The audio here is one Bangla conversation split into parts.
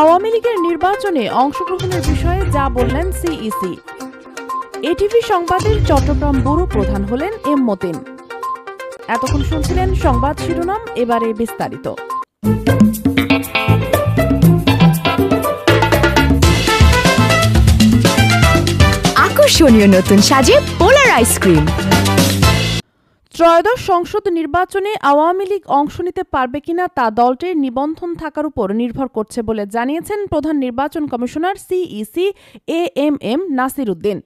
আওয়ামী লীগের নির্বাচনে অংশগ্রহণের বিষয়ে যা বললেন সিইসি এটিভি সংবাদের চট্টগ্রাম ব্যুরো প্রধান হলেন এম মতিন। এতক্ষণ শুনছিলেন সংবাদ শিরোনাম, এবারে বিস্তারিত। আকর্ষণীয় নতুন সাজে পোলার আইসক্রিম। ত্রয়োদশ সংসদ নির্বাচনে আওয়ামী লীগ অংশ নিতে পারবে কিনা তা দলটির নিবন্ধন থাকার উপর নির্ভর করছে বলে জানিয়েছেন প্রধান নির্বাচন commissioner CEC A M M Nasir Uddin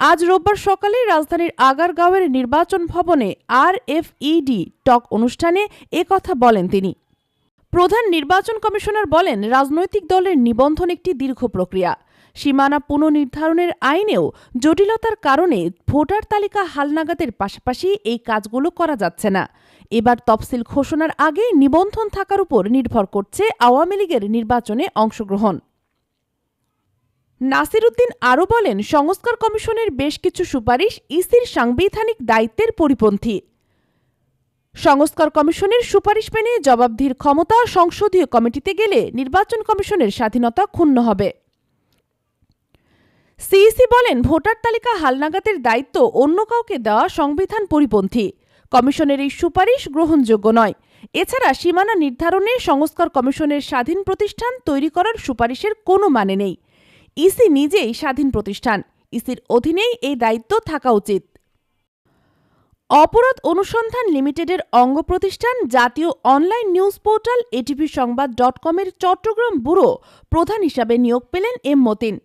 আজ রোববার সকালে রাজধানীর আগারগাঁওয়ের নির্বাচন ভবনে আর এফ ইডি টক অনুষ্ঠানে একথা বলেন তিনি। প্রধান নির্বাচন কমিশনার বলেন, রাজনৈতিক দলের নিবন্ধন একটি দীর্ঘ প্রক্রিয়া। সীমানা পুনর্নির্ধারণের আইনেও জটিলতার কারণে ভোটার তালিকা হালনাগাদের পাশাপাশি এই কাজগুলো করা যাচ্ছে না। এবার তফসিল ঘোষণার আগে নিবন্ধন থাকার উপর নির্ভর করছে আওয়ামী লীগের নির্বাচনে অংশগ্রহণ। নাসিরুদ্দিন আরও বলেন, সংস্কার কমিশনের বেশ কিছু সুপারিশ ইসির সাংবিধানিক দায়িত্বের পরিপন্থী। সংস্কার কমিশনের সুপারিশ মেনে জবাবদিহির ক্ষমতা সংসদীয় কমিটিতে গেলে নির্বাচন কমিশনের স্বাধীনতা ক্ষুণ্ণ হবে। সিইসি বলেন ভোটার তালিকা হালনাগাদের দায়িত্ব, অন্য কাউকে দেওয়া সংবিধান পরিপন্থী। কমিশনের এই সুপারিশ গ্রহণযোগ্য নয়। এছাড়া সীমানা নির্ধারণে সংস্কার কমিশনের স্বাধীন প্রতিষ্ঠান তৈরি করার সুপারিশের কোনো মানে নেই। ইসি নিজেই স্বাধীন প্রতিষ্ঠান। ইসির অধীনেই এই দায়িত্ব থাকা উচিত। অপরাধ অনুসন্ধান লিমিটেডের অঙ্গ প্রতিষ্ঠান জাতীয় online news portal, ATV Sangbad dot কমের চট্টগ্রাম ব্যুরো প্রধান হিসাবে নিয়োগ পেলেন এম মতিন।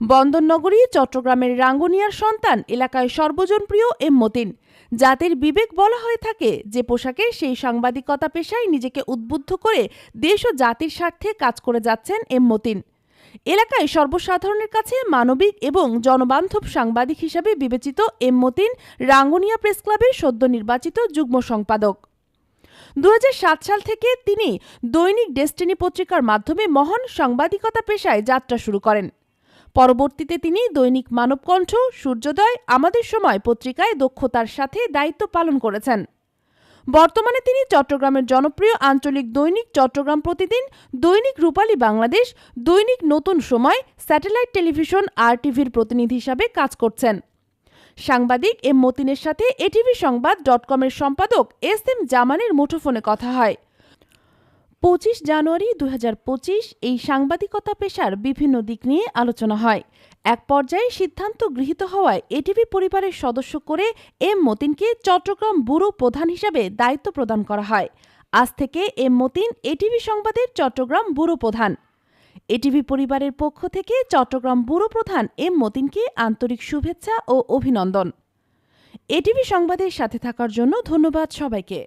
বন্দরনগরী, চট্টগ্রামের রাঙ্গুনিয়ার সন্তান, এলাকায় সর্বজনপ্রিয় এম মতিন জাতির বিবেক বলা হয়ে থাকে যে পোশাকে সেই সাংবাদিকতা পেশায় নিজেকে উদ্বুদ্ধ করে দেশ ও জাতির স্বার্থে কাজ করে যাচ্ছেন এম মতিন এলাকায় সর্বসাধারণের কাছে মানবিক এবং জনবান্ধব সাংবাদিক হিসাবে বিবেচিত এম মতিন রাঙ্গুনিয়া প্রেস ক্লাবের সদ্য নির্বাচিত যুগ্ম সম্পাদক। দু হাজার সাত সাল থেকে তিনি দৈনিক ডেস্টিনি পত্রিকার মাধ্যমে মহান সাংবাদিকতা পেশায় যাত্রা শুরু করেন। পরবর্তীতে তিনি দৈনিক মানবকণ্ঠ, সূর্যোদয়, আমাদের সময় পত্রিকায় দক্ষতার সাথে দায়িত্ব পালন করেছেন। বর্তমানে তিনি চট্টগ্রামের জনপ্রিয় আঞ্চলিক দৈনিক চট্টগ্রাম প্রতিদিন, দৈনিক রূপালী বাংলাদেশ, দৈনিক নতুন সময়, স্যাটেলাইট টেলিভিশন আর টিভির প্রতিনিধি হিসাবে কাজ করছেন। সাংবাদিক এম মতিনের সাথে এটিভি সংবাদ ডট কমের সম্পাদক এস এম জামানের মুঠোফোনে কথা হয়। পঁচিশ জানুয়ারি দু হাজার পঁচিশ এই সাংবাদিকতা পেশার বিভিন্ন দিক নিয়ে আলোচনা হয়। এক পর্যায়ে সিদ্ধান্ত গৃহীত হওয়ায় এটিভি পরিবারের সদস্য করে এম মতিনকে চট্টগ্রাম ব্যুরো প্রধান হিসাবে দায়িত্ব প্রদান করা হয়। আজ থেকে এম মতিন এটিভি সংবাদের চট্টগ্রাম ব্যুরো প্রধান। এটিভি পরিবারের পক্ষ থেকে চট্টগ্রাম ব্যুরো প্রধান এম মতিনকে আন্তরিক শুভেচ্ছা ও অভিনন্দন। এটিভি সংবাদের সাথে থাকার জন্য ধন্যবাদ সবাইকে।